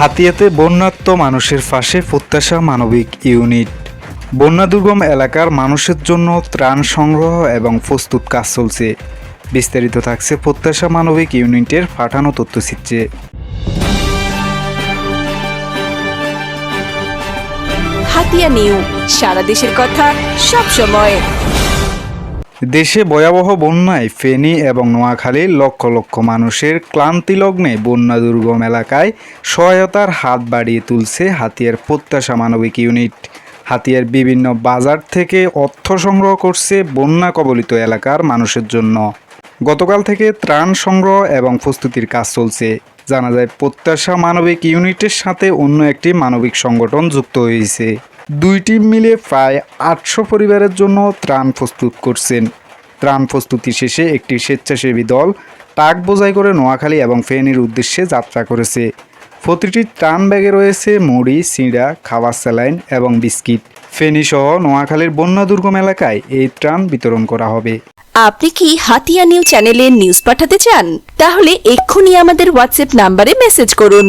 হাতিয়াতে বন্যাত্ম মানুষের পাশে প্রত্যাশা মানবিক ইউনিট। বন্যা দুর্গম এলাকার মানুষের জন্য ত্রাণ সংগ্রহ এবং প্রস্তুত কাজ চলছে। বিস্তারিত থাকছে প্রত্যাশা মানবিক ইউনিটের পাঠানো তথ্যচিত্রে। হাতিয়া নিউ, সারা দেশের কথা সব সময় দেশে ভয়াবহ বন্যায় ফেনী এবং নোয়াখালীর লক্ষ লক্ষ মানুষের ক্লান্তি লগ্নে বন্যা দুর্গম এলাকায় সহায়তার হাত বাড়িয়ে তুলছে হাতিয়ার প্রত্যাশা মানবিক ইউনিট। হাতিয়ার বিভিন্ন বাজার থেকে অর্থ সংগ্রহ করছে বন্যা কবলিত এলাকার মানুষের জন্য। গতকাল থেকে ত্রাণ সংগ্রহ এবং প্রস্তুতির কাজ চলছে। জানা যায়, প্রত্যাশা মানবিক ইউনিটের সাথে অন্য একটি মানবিক সংগঠন যুক্ত হয়েছে। দুই টিম মিলে প্রায় আটশো পরিবারের জন্য ত্রাণ প্রস্তুত করছেন। ত্রাণ প্রস্তুতি শেষে একটি স্বেচ্ছাসেবী দল টাক বোঝাই করে নোয়াখালী এবং ফেনীর উদ্দেশ্যে যাত্রা করেছে। প্রতিটি ত্রাণ ব্যাগে রয়েছে মুড়ি, সিঁড়া, খাবার স্যালাইন এবং বিস্কিট। ফেনী সহ নোয়াখালীর বন্যা দুর্গম এলাকায় এই ত্রাণ বিতরণ করা হবে। আপনি কি হাতিয়া নিউ চ্যানেলে নিউজ পাঠাতে চান? তাহলে এক্ষুনি আমাদের হোয়াটসঅ্যাপ নাম্বারে মেসেজ করুন।